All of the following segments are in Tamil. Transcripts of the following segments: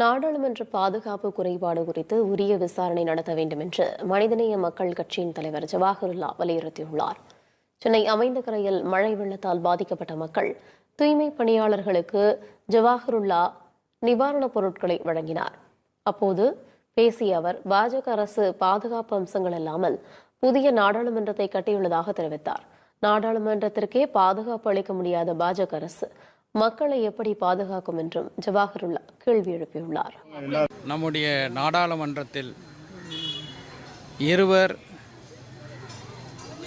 நாடாளுமன்ற பாதுகாப்பு குறைபாடு குறித்து உரிய விசாரணை நடத்த வேண்டும் என்று மனிதநேய மக்கள் கட்சியின் தலைவர் ஜவாஹருல்லா வலியுறுத்தியுள்ளார். சென்னை அமைந்தகரையில் மழை வெள்ளத்தால் பாதிக்கப்பட்ட மக்கள் தூய்மை பணியாளர்களுக்கு ஜவாஹருல்லா நிவாரணப் பொருட்களை வழங்கினார். அப்போது பேசிய அவர் பாஜக அரசு பாதுகாப்பு அம்சங்கள் இல்லாமல் புதிய நாடாளுமன்றத்தை கட்டியுள்ளதாக தெரிவித்தார். நாடாளுமன்றத்திற்கே பாதுகாப்பு அளிக்க முடியாத பாஜக அரசு மக்களை எப்படி பாதுகாக்கும் என்றும் ஜவாஹருல்லா கேள்வி எழுப்பியுள்ளார். நம்முடைய நாடாளுமன்றத்தில் இருவர்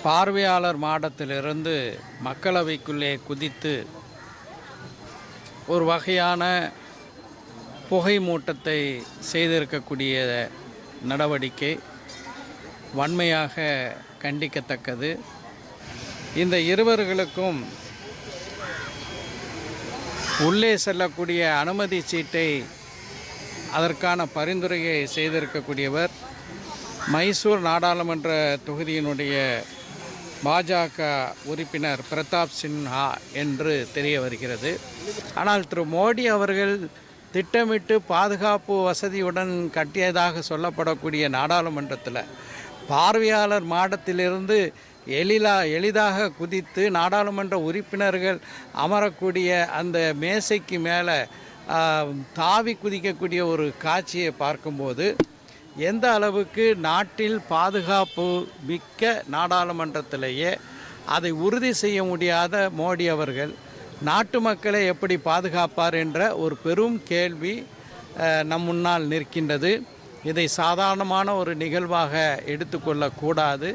பார்வையாளர் மாடத்திலிருந்து மக்களவைக்குள்ளே குதித்து ஒரு வகையான புகை மூட்டத்தை செய்திருக்கக்கூடிய நடவடிக்கை வன்மையாக கண்டிக்கத்தக்கது. இந்த இருவர்களுக்கும் உள்ளே செல்லக்கூடிய அனுமதி சீட்டை அதற்கான பரிந்துரையை செய்திருக்கக்கூடியவர் மைசூர் நாடாளுமன்ற தொகுதியினுடைய பாஜக உறுப்பினர் பிரதாப் சின்ஹா என்று தெரிய வருகிறது. ஆனால் திரு மோடி அவர்கள் திட்டமிட்டு பாதுகாப்பு வசதியுடன் கட்டியதாக சொல்லப்படக்கூடிய நாடாளுமன்றத்தில் பார்வையாளர் மாடத்திலிருந்து எளிலா எளிதாக குதித்து நாடாளுமன்ற உறுப்பினர்கள் அமரக்கூடிய அந்த மேசைக்கு மேலே தாவி குதிக்கக்கூடிய ஒரு காட்சியை பார்க்கும்போது எந்த அளவுக்கு நாட்டில் பாதுகாப்பு மிக்க நாடாளுமன்றத்திலேயே அதை உறுதி செய்ய முடியாத மோடி அவர்கள் நாட்டு மக்களை எப்படி பாதுகாப்பார் என்ற ஒரு பெரும் கேள்வி நம் முன்னால் நிற்கின்றது. இதை சாதாரணமான ஒரு நிகழ்வாக எடுத்துக்கொள்ளக்கூடாது.